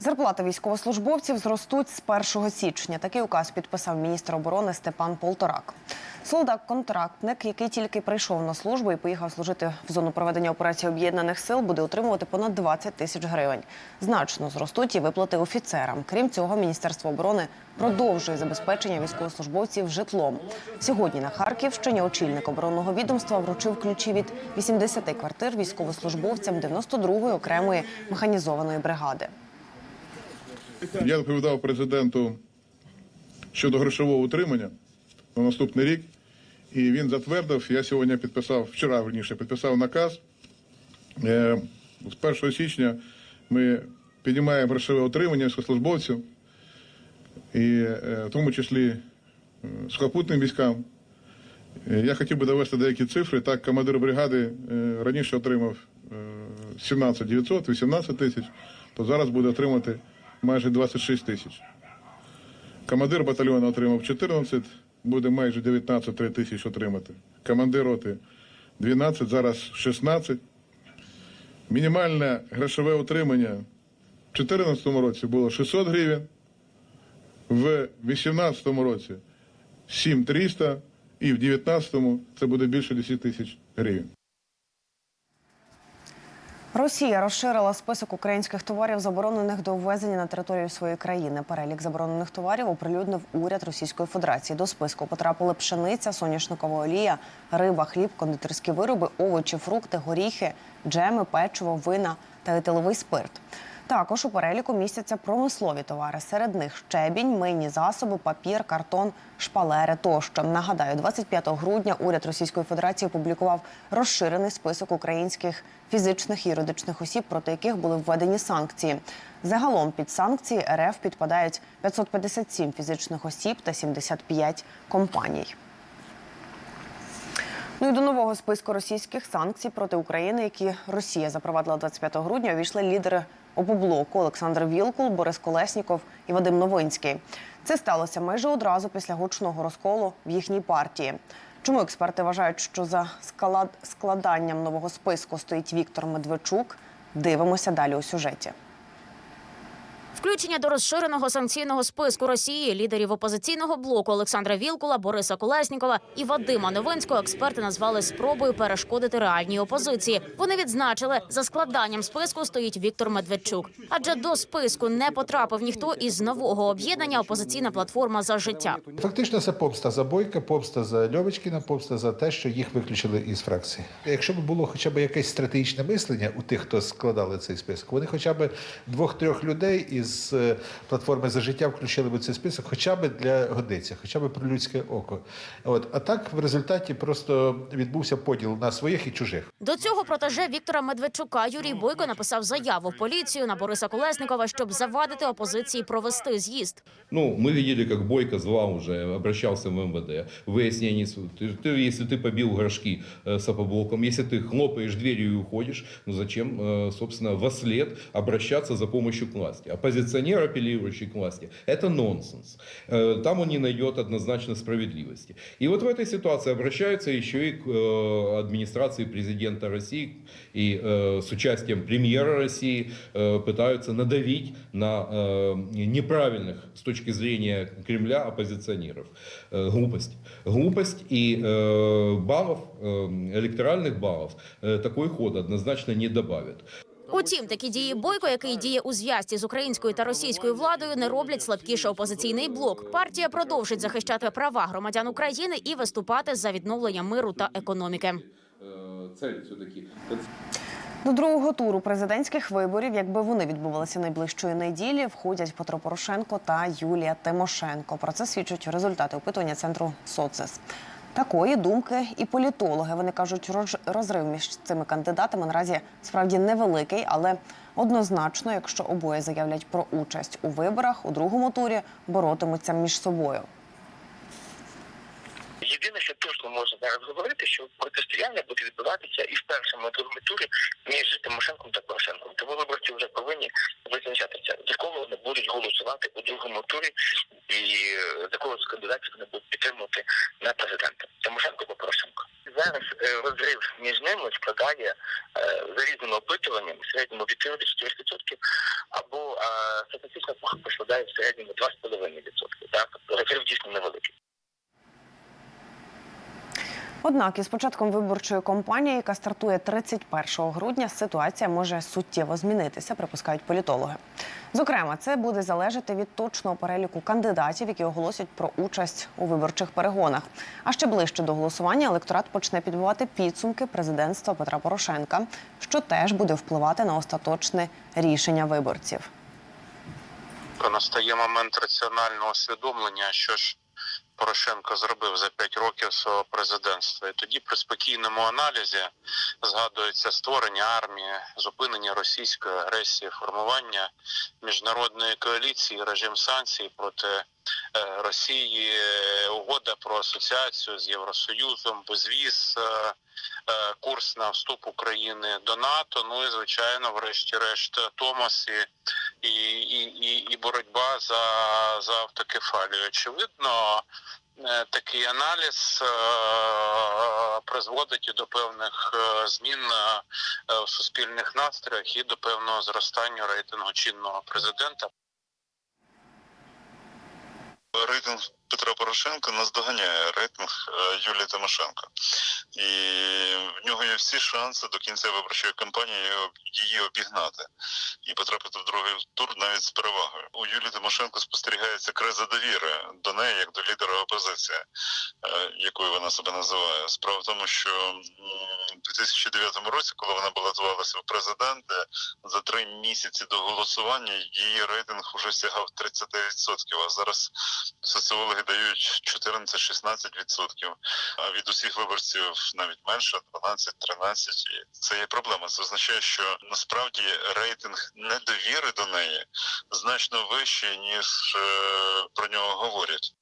Зарплати військовослужбовців зростуть з 1 січня. Такий указ підписав міністр оборони Степан Полторак. Солдат-контрактник, який тільки прийшов на службу і поїхав служити в зону проведення операції об'єднаних сил, буде отримувати понад 20 тисяч гривень. Значно зростуть і виплати офіцерам. Крім цього, міністерство оборони продовжує забезпечення військовослужбовців житлом. Сьогодні на Харківщині очільник оборонного відомства вручив ключі від 80 квартир військовослужбовцям 92-ї окремої механізованої бригади. Я доповідав президенту щодо грошового утримання на наступний рік, і він затвердив. Я сьогодні підписав, вчора верніше, підписав наказ. Е, З 1 січня ми піднімаємо грошове утримання військовослужбовців, і е, в тому числі е, сухопутним військам. Я хотів би довести деякі цифри. Так, командир бригади раніше отримав е, 17 900, 18 тисяч, то зараз буде отримати майже 26 тисяч. Командир батальйону отримав 14, буде майже 19 тисяч отримати. Командир роти 12, зараз 16. Мінімальне грошове утримання в 2014 році було 600 гривень, в 2018 році 7300 і в 2019 це буде більше 10 тисяч гривень. Росія розширила список українських товарів, заборонених до ввезення на територію своєї країни. Перелік заборонених товарів оприлюднив уряд Російської Федерації. До списку потрапили пшениця, соняшникова олія, риба, хліб, кондитерські вироби, овочі, фрукти, горіхи, джеми, печиво, вина та етиловий спирт. Також у переліку містяться промислові товари. Серед них щебінь, мийні засоби, папір, картон, шпалери тощо. Нагадаю, 25 грудня уряд Російської Федерації опублікував розширений список українських фізичних і юридичних осіб, проти яких були введені санкції. Загалом під санкції РФ підпадають 557 фізичних осіб та 75 компаній. Ну і до нового списку російських санкцій проти України, які Росія запровадила 25 грудня, увійшли лідери опоблоку Олександр Вілкул, Борис Колесніков і Вадим Новинський. Це сталося майже одразу після гучного розколу в їхній партії. Чому експерти вважають, що за складанням нового списку стоїть Віктор Медведчук? Дивимося далі у сюжеті. Включення до розширеного санкційного списку Росії лідерів опозиційного блоку Олександра Вілкула, Бориса Колеснікова і Вадима Новинського експерти назвали спробою перешкодити реальній опозиції. Вони відзначили, за складанням списку стоїть Віктор Медведчук, адже до списку не потрапив ніхто із нового об'єднання опозиційна платформа за життя. Фактично, це помста за Бойка, помста за Льовочкіна, помста за те, що їх виключили із фракції. Якщо б було хоча б якесь стратегічне мислення у тих, хто складали цей список, вони хоча б двох-трьох людей із е, платформи за життя включили б цей список, хоча б для годиться, хоча б про людське око. От а так в результаті просто відбувся поділ на своїх і чужих. До цього протеже Віктора Медведчука Юрій Бойко написав заяву в поліцію на Бориса Колесникова, щоб завадити опозиції провести з'їзд. Ну, мы видели, как Бойко звал уже, обращался в МВД. Выяснение, с- ты, ты, если ты побил горшки э, с опоблоком, если ты хлопаешь дверью и уходишь, ну зачем, э, собственно, во след обращаться за помощью к власти? Оппозиционер, апеллирующий к власти, это нонсенс. Э, Там он не найдет однозначно справедливости. И вот в этой ситуации обращаются еще и к э, администрации президента России и э, с участием премьера России пытаются надавить на неправильных с точки зрения Кремля оппозиционеров. Глупость. Глупость и баллов, электоральных баллов такой ход однозначно не добавит. Утім, такі дії Бойко, який діє у зв'язці з українською та російською владою, не роблять слабкіше опозиційний блок. Партія продовжить захищати права громадян України і виступати за відновлення миру та економіки. До другого туру президентських виборів, якби вони відбувалися найближчої неділі, входять Петро Порошенко та Юлія Тимошенко. Про це свідчать результати опитування центру соцес. Такої думки і політологи. Вони кажуть, роз- розрив між цими кандидатами наразі справді невеликий, але однозначно, якщо обоє заявлять про участь у виборах, у другому турі боротимуться між собою. Єдине, що точно можна зараз говорити, що протистояння буде відбуватися і в першому другому турі між Тимошенком та Порошенком. Тому виборці вже повинні визначатися, за кого вони будуть голосувати у другому турі, і за кого з кандидатів вони будуть підтримувати на президента Тимошенко або Порошенко. Зараз е, розрив між ними складає е, за різними опитуваннями в середньому від 3 до 4 відсотків, або е, статистична похибка в середньому 2,5 відсотки. Так, розрив дійсно невеликий. Однак із початком виборчої кампанії, яка стартує 31 грудня, ситуація може суттєво змінитися, припускають політологи. Зокрема, це буде залежати від точного переліку кандидатів, які оголосять про участь у виборчих перегонах. А ще ближче до голосування електорат почне підбивати підсумки президентства Петра Порошенка, що теж буде впливати на остаточне рішення виборців. настає момент раціонального усвідомлення, що ж Порошенко зробив за 5 років свого президентства. І тоді при спокійному аналізі згадується створення армії, зупинення російської агресії, формування міжнародної коаліції, режим санкцій проти е, Росії, угода про асоціацію з Євросоюзом, безвіз, е, е, курс на вступ України до НАТО. Ну і звичайно, врешті-решт, Томас і і, і, і, і боротьба за, за автокефалію. Очевидно, е, такий аналіз е, призводить і до певних е, змін в суспільних настроях і до певного зростання рейтингу чинного президента. рейтинг Петра Порошенка наздоганяє рейтинг е, Юлії Тимошенко. І в нього є всі шанси до кінця виборчої кампанії її обігнати і потрапити в другий тур навіть з перевагою. У Юлії Тимошенко спостерігається криза довіри до неї як до лідера опозиції, е, якою вона себе називає. Справа в тому, що у 2009 році, коли вона балотувалася в президенти, за три місяці до голосування її рейтинг вже сягав 30%, а зараз соціологи дають 14-16%, а від усіх виборців навіть менше 12-13%. І Це є проблема. Це означає, що насправді рейтинг недовіри до неї значно вищий, ніж е, про нього говорять.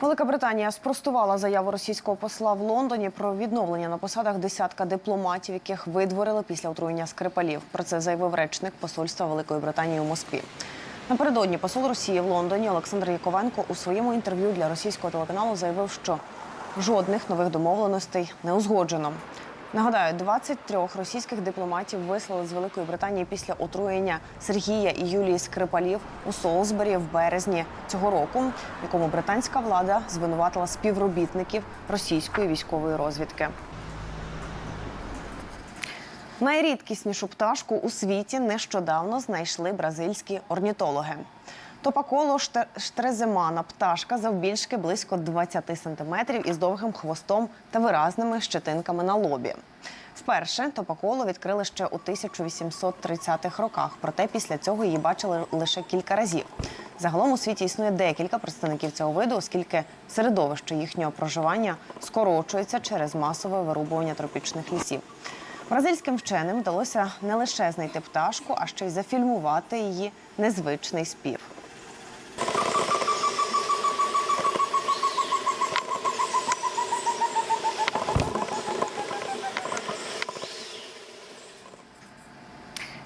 Велика Британія спростувала заяву російського посла в Лондоні про відновлення на посадах десятка дипломатів, яких видворили після отруєння скрипалів. Про це заявив речник посольства Великої Британії у Москві. Напередодні посол Росії в Лондоні Олександр Яковенко у своєму інтерв'ю для російського телеканалу заявив, що жодних нових домовленостей не узгоджено. Нагадаю, 23 російських дипломатів вислали з Великої Британії після отруєння Сергія і Юлії Скрипалів у Солсбері в березні цього року, якому британська влада звинуватила співробітників російської військової розвідки. Найрідкіснішу пташку у світі нещодавно знайшли бразильські орнітологи. Топаколо штреземана пташка завбільшки близько 20 сантиметрів із довгим хвостом та виразними щетинками на лобі. Вперше топаколо відкрили ще у 1830-х роках, проте після цього її бачили лише кілька разів. Загалом у світі існує декілька представників цього виду, оскільки середовище їхнього проживання скорочується через масове вирубування тропічних лісів. Бразильським вченим вдалося не лише знайти пташку, а ще й зафільмувати її незвичний спів.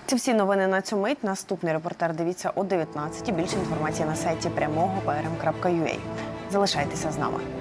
Це всі новини на цю мить. Наступний репортер дивіться о 19 Більше інформації на сайті прямого Залишайтеся з нами.